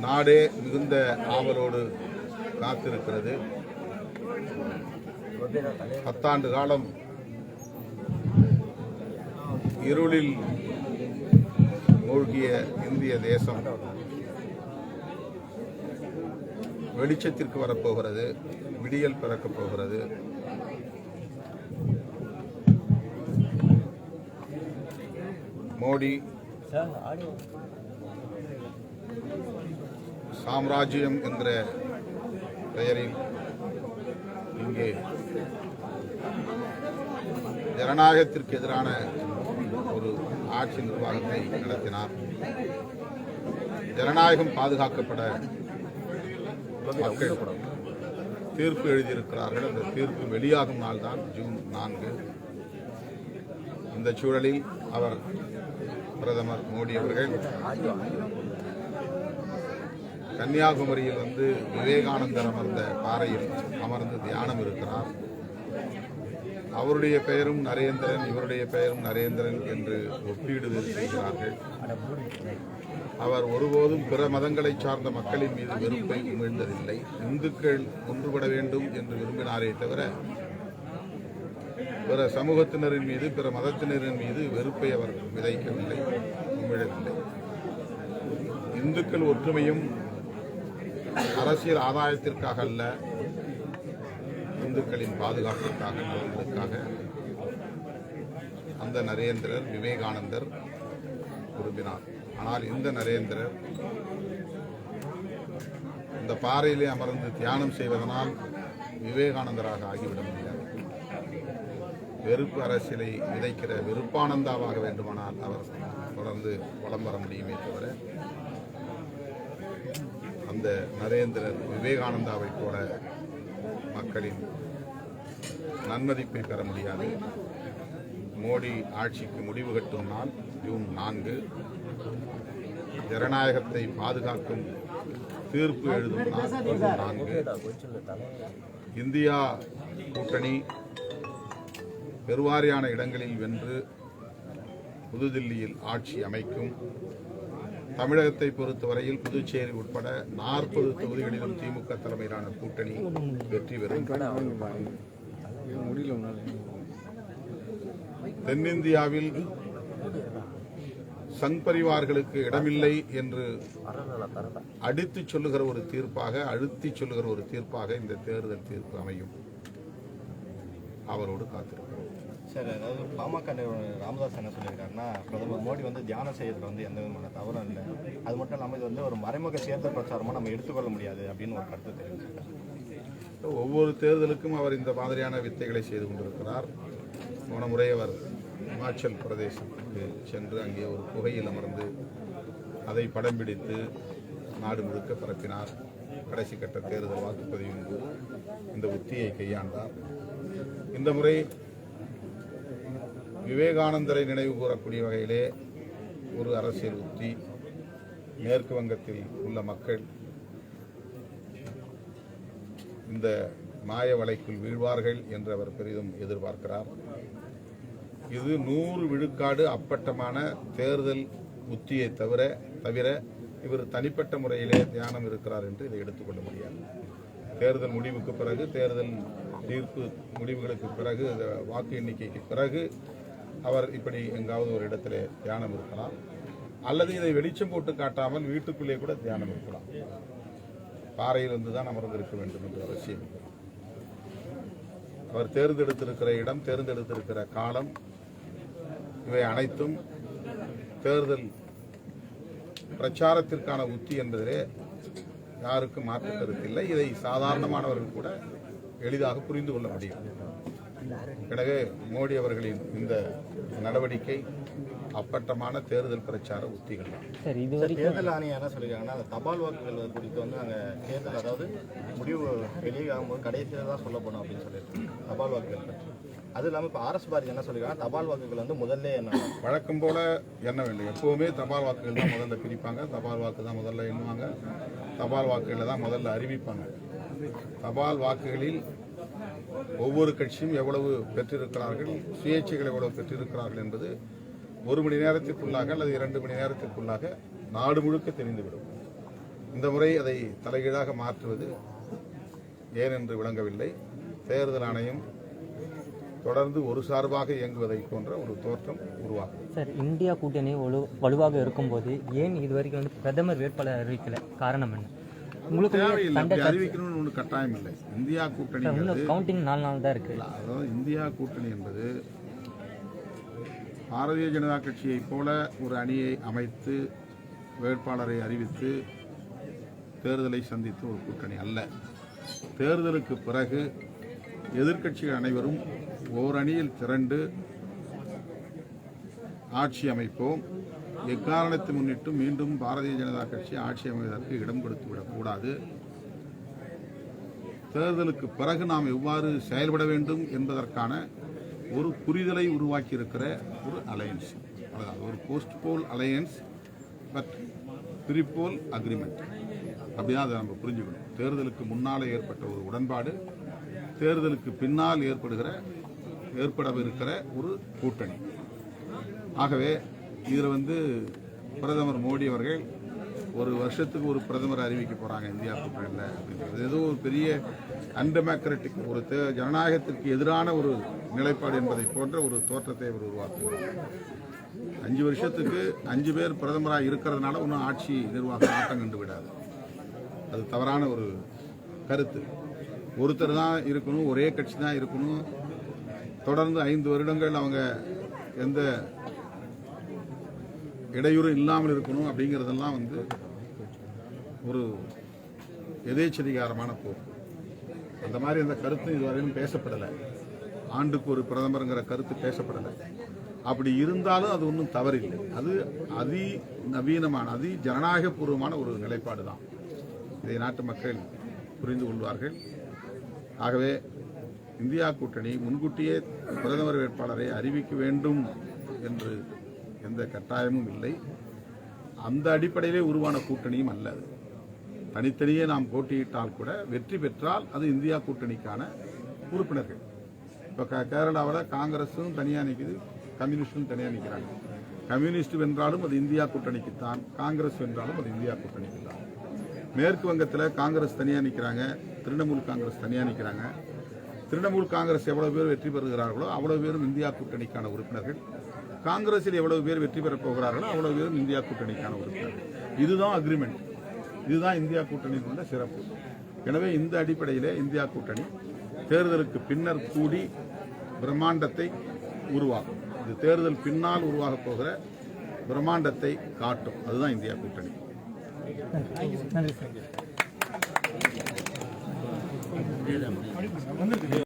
நாடே மிகுந்த ஆவலோடு காத்திருக்கிறது. பத்தாண்டு காலம் இருளில் மூழ்கிய இந்திய தேசம் வெளிச்சத்திற்கு வரப்போகிறது விடியல் பிறக்கப் போகிறது. மோடி சாம்ராஜ்யம் என்ற பெயரில் இங்கே ஜனநாயகத்திற்கு எதிரான ஒரு ஆட்சி நிர்வாகத்தை நடத்தினார். ஜனநாயகம் பாதுகாக்கப்பட மக்கள் தீர்ப்பு எழுதியிருக்கிறார்கள். அந்த தீர்ப்பு வெளியாகும் நாள் தான் ஜூன் நான்கு. இந்த சூழலில் அவர் பிரதமர் மோடி அவர்கள் கன்னியாகுமரியில் வந்து விவேகானந்தர் அமர்ந்த பாறையில் அமர்ந்து தியானம் இருக்கிறார். அவருடைய பெயரும் நரேந்திரன் இவருடைய பெயரும் நரேந்திரன் என்று ஒப்பீடு செய்கிறார்கள். அவர் ஒருபோதும் பிற மதங்களை சார்ந்த மக்களின் மீது வெறுப்பை உமிழ்ந்ததில்லை. இந்துக்கள் ஒன்றுபட வேண்டும் என்று விரும்பினாரே தவிர பிற சமூகத்தினரின் மீது பிற மதத்தினரின் மீது வெறுப்பை அவர் விதைக்கவில்லை உமிழவில்லை. இந்துக்கள் ஒற்றுமையும் அரசியல் ஆதாயத்திற்காக அல்ல இந்துக்களின் பாதுகாப்பிற்காக நலன்களுக்காக அந்த நரேந்திரர் விவேகானந்தர் விரும்பினார். ஆனால் இந்த நரேந்திரர் இந்த பாறையிலே அமர்ந்து தியானம் செய்வதனால் விவேகானந்தராக ஆகிவிட முடியாது. வெறுப்பு அரசியலை விதைக்கிற வெறுப்பானந்தாவாக வேண்டுமானால் அவர் தொடர்ந்து வலம் வர முடியுமே தவிர அந்த நரேந்திரர் விவேகானந்தாவை போல மக்களின் நன்மதிப்பை பெற முடியாது. மோடி ஆட்சிக்கு முடிவு கட்டும் நாள் ஜூன் நான்கு. ஜனநாயகத்தை பாதுகாக்கும் தீர்ப்பு எழுதும் நாள் நான்கு. இந்தியா கூட்டணி பெருவாரியான இடங்களில் வென்று புதுதில்லியில் ஆட்சி அமைக்கும். தமிழகத்தை பொறுத்தவரையில் புதுச்சேரி உட்பட நாற்பது தொகுதிகளிலும் திமுக தலைமையிலான கூட்டணி வெற்றி பெறும். தென்னிந்தியாவில் சங் பரிவார்களுக்கு இடமில்லை என்று அடித்து சொல்லுகிற ஒரு தீர்ப்பாக அழுத்தி சொல்லுகிற ஒரு தீர்ப்பாக இந்த தேர்தல் தீர்ப்பு அமையும். அவரோடு காத்திருக்கிறோம். சார் அதாவது பாமக நிறுவனர் ராமதாஸ் என்ன சொல்லியிருக்காருன்னா பிரதமர் மோடி வந்து தியானம் செய்யறதுல வந்து எந்த விதமான தவறும் இல்லை. அது மட்டும் இல்லாமல் இது வந்து ஒரு மறைமுக தேர்தல் பிரச்சாரமாக நம்ம எடுத்துக்கொள்ள முடியாது அப்படின்னு ஒரு கருத்து தெரிவிச்சிருக்காரு. ஒவ்வொரு தேர்தலுக்கும் அவர் இந்த மாதிரியான வித்தைகளை செய்து கொண்டிருக்கிறார். போன முறை அவர் இமாச்சல் பிரதேசத்துக்கு சென்று அங்கே ஒரு குகையில் அமர்ந்து அதை படம் பிடித்து நாடு முழுக்க பரப்பினார். கடைசி கட்ட தேர்தல் வாக்குப்பதிவின் போது இந்த உத்தியை கையாண்டார். இந்த முறை விவேகானந்தரை நினைவு கூறக்கூடிய வகையிலே ஒரு அரசியல் உத்தி மேற்கு வங்கத்தில் உள்ள மக்கள் இந்த மாய வலைக்குள் வீழ்வார்கள் என்று அவர் பெரிதும் எதிர்பார்க்கிறார். இது நூறு விழுக்காடு அப்பட்டமான தேர்தல் உத்தியை தவிர தவிர இவர் தனிப்பட்ட முறையிலே தியானம் இருக்கிறார் என்று இதை எடுத்துக்கொள்ள முடியாது. தேர்தல் முடிவுக்கு பிறகு தேர்தல் தீர்ப்பு முடிவுகளுக்கு பிறகு வாக்கு எண்ணிக்கைக்கு பிறகு அவர் இப்படி எங்காவது ஒரு இடத்திலே தியானம் இருக்கலாம். அல்லது இதை வெளிச்சம் போட்டு காட்டாமல் வீட்டுக்குள்ளே கூட தியானம் இருக்கலாம். பாறையிலிருந்து தான் தான் அமர்ந்திருக்க வேண்டும் என்று அவசியம் அவர் தேர்ந்தெடுத்திருக்கிற இடம் தேர்ந்தெடுத்திருக்கிற காலம் இவை அனைத்தும் தேர்தல் பிரச்சாரத்திற்கான உத்தி என்பதிலே யாருக்கும் மாற்று கருத்தில்லை இதை சாதாரணமானவர்கள் கூட எளிதாக புரிந்து கொள்ள முடியும். எனவே மோடி அவர்களின் இந்த நடவடிக்கை அப்பட்டமான தேர்தல் பிரச்சார உத்திகள். சார் இது தேர்தல் ஆணையம் என்ன சொல்லியிருக்காங்கன்னா அந்த தபால் வாக்குகள் குறித்து வந்து நாங்கள் தேர்தல் அதாவது முடிவு வெளியாகும்போது கடைசியில் தான் சொல்ல போனோம் அப்படின்னு சொல்லியிருக்காங்க தபால் வாக்குகள் பற்றி. அது இல்லாமல் இப்போ ஆர்எஸ் பாரதி என்ன சொல்லியிருக்காங்க தபால் வாக்குகள் வந்து முதல்ல என்ன? வழக்கம் போல எண்ண வேண்டும் எப்பவுமே தபால் வாக்குகள் தான் முதல்ல பிரிப்பாங்க தபால் வாக்கு தான் முதல்ல எண்ணுவாங்க தபால் வாக்குகளை தான் முதல்ல அறிவிப்பாங்க. தபால் வாக்குகளில் ஒவ்வொரு கட்சியும் எவ்வளவு பெற்றிருக்கிறார்கள் சுயேட்சைகள் எவ்வளவு பெற்றிருக்கிறார்கள் என்பது ஒரு மணி நேரத்திற்குள்ளாக அல்லது இரண்டு மணி நேரத்திற்குள்ளாக நாடு முழுக்க தெரிந்துவிடும். இந்த முறை அதை தலைகீழாக மாற்றுவது ஏன் என்று விளங்கவில்லை. தேர்தல் ஆணையம் தொடர்ந்து ஒரு சார்பாக இயங்குவதை போன்ற ஒரு தோற்றம் உருவாகும். சார் இந்தியா கூட்டணி வலு வலுவாக இருக்கும்போது ஏன் இதுவரைக்கும் வந்து பிரதமர் வேட்பாளர் அறிவிக்கல? காரணம் என்ன? உங்களுக்கு அறிவிக்கணும்னு ஒன்று கட்டாயம் இல்லை இந்தியா இன்னும் கவுண்டிங் நாலு நாள் தான் இருக்கு. அதாவது இந்தியா கூட்டணி என்பது பாரதிய ஜனதா கட்சியைப் போல ஒரு அணியை அமைத்து வேட்பாளரை அறிவித்து தேர்தலை சந்தித்த ஒரு கூட்டணி அல்ல. தேர்தலுக்கு பிறகு எதிர்க்கட்சிகள் அனைவரும் ஓர் அணியில் திரண்டு ஆட்சி அமைப்போம். எக்காரணத்தை முன்னிட்டு மீண்டும் பாரதிய ஜனதா கட்சி ஆட்சி அமைவதற்கு இடம் கொடுத்து விடக்கூடாது. தேர்தலுக்கு பிறகு நாம் எவ்வாறு செயல்பட வேண்டும் என்பதற்கான ஒரு புரிதலை உருவாக்கி இருக்கிற ஒரு அலையன்ஸ் அதாவது ஒரு post poll alliance but prepoll agreement அப்படின்னா அதை நம்ம புரிஞ்சுக்கணும். தேர்தலுக்கு முன்னாலே ஏற்பட்ட ஒரு உடன்பாடு தேர்தலுக்கு பின்னால் ஏற்படுகிற ஏற்படவிருக்கிற ஒரு கூட்டணி. ஆகவே இதில் வந்து பிரதமர் மோடி அவர்கள் ஒரு வருஷத்துக்கு ஒரு பிரதமர் அறிவிக்க போகிறாங்க இந்தியா கூட்டணியில் அப்படின்றது ஏதோ ஒரு பெரிய அன்டெமோக்ராட்டிக் ஒரு ஜனநாயகத்திற்கு எதிரான ஒரு நிலைப்பாடு என்பதை போன்ற ஒரு தோற்றத்தை அவர் உருவாக்குகிறார். அஞ்சு வருஷத்துக்கு அஞ்சு பேர் பிரதமராக இருக்கிறதுனால ஒன்றும் ஆட்சி நிர்வாகம் ஆட்டம் கண்டு விடாது. அது தவறான ஒரு கருத்து. ஒருத்தர் தான் இருக்கணும் ஒரே கட்சி தான் இருக்கணும். தொடர்ந்து ஐந்து வருடங்கள் அவங்க எந்த இடையூறு இல்லாமல் இருக்கணும் அப்படிங்கிறதெல்லாம் வந்து ஒரு எதேச்சதிகாரமான போக்கு. அந்த மாதிரி அந்த கருத்து இதுவரையிலும் பேசப்படலை. ஆண்டுக்கு ஒரு பிரதமருங்கிற கருத்து பேசப்படலை. அப்படி இருந்தாலும் அது ஒன்றும் தவறில்லை. அது அதி நவீனமான அதி ஜனநாயகபூர்வமான ஒரு நிலைப்பாடு தான். இதை நாட்டு மக்கள் புரிந்து கொள்வார்கள். ஆகவே இந்தியா கூட்டணி முன்கூட்டியே பிரதமர் வேட்பாளரை அறிவிக்க வேண்டும் என்று எந்த கட்டாயமும் இல்லை. அந்த அடிப்படையிலே உருவான கூட்டணியும் அல்ல அது. தனித்தனியே நாம் போட்டியிட்டால் கூட வெற்றி பெற்றால் அது இந்தியா கூட்டணிக்கான உறுப்பினர்கள். இப்போ க கேரளாவில் காங்கிரஸும் தனியாக நிற்குது கம்யூனிஸ்டும் தனியாக நிற்கிறாங்க கம்யூனிஸ்ட் வென்றாலும் அது இந்தியா கூட்டணிக்குத்தான் காங்கிரஸ் வென்றாலும் அது இந்தியா கூட்டணிக்கு தான் மேற்கு வங்கத்தில் காங்கிரஸ் தனியாக நிற்கிறாங்க திரிணாமுல் காங்கிரஸ் தனியாக நிற்கிறாங்க திரிணாமுல் காங்கிரஸ் எவ்வளோ பேர் வெற்றி பெறுகிறார்களோ அவ்வளோ பேரும் இந்தியா கூட்டணிக்கான உறுப்பினர்கள். காங்கிரஸில் எவ்வளவு பேர் வெற்றி பெறப் போகிறார்களோ அவ்வளவு பேரும் இந்தியா கூட்டணிக்கான உறுப்பினர்கள் இதுதான் அக்ரிமெண்ட் இதுதான் இந்தியா கூட்டணியில் உள்ள சிறப்பு. எனவே இந்த அடிப்படையிலே இந்தியா கூட்டணி தேர்தலுக்கு பின்னர் கூடி பிரம்மாண்டத்தை உருவாக்கும். இது தேர்தல் பின்னால் உருவாகப் போகிற பிரம்மாண்டத்தை காட்டும். அதுதான் இந்தியா கூட்டணி. நன்றி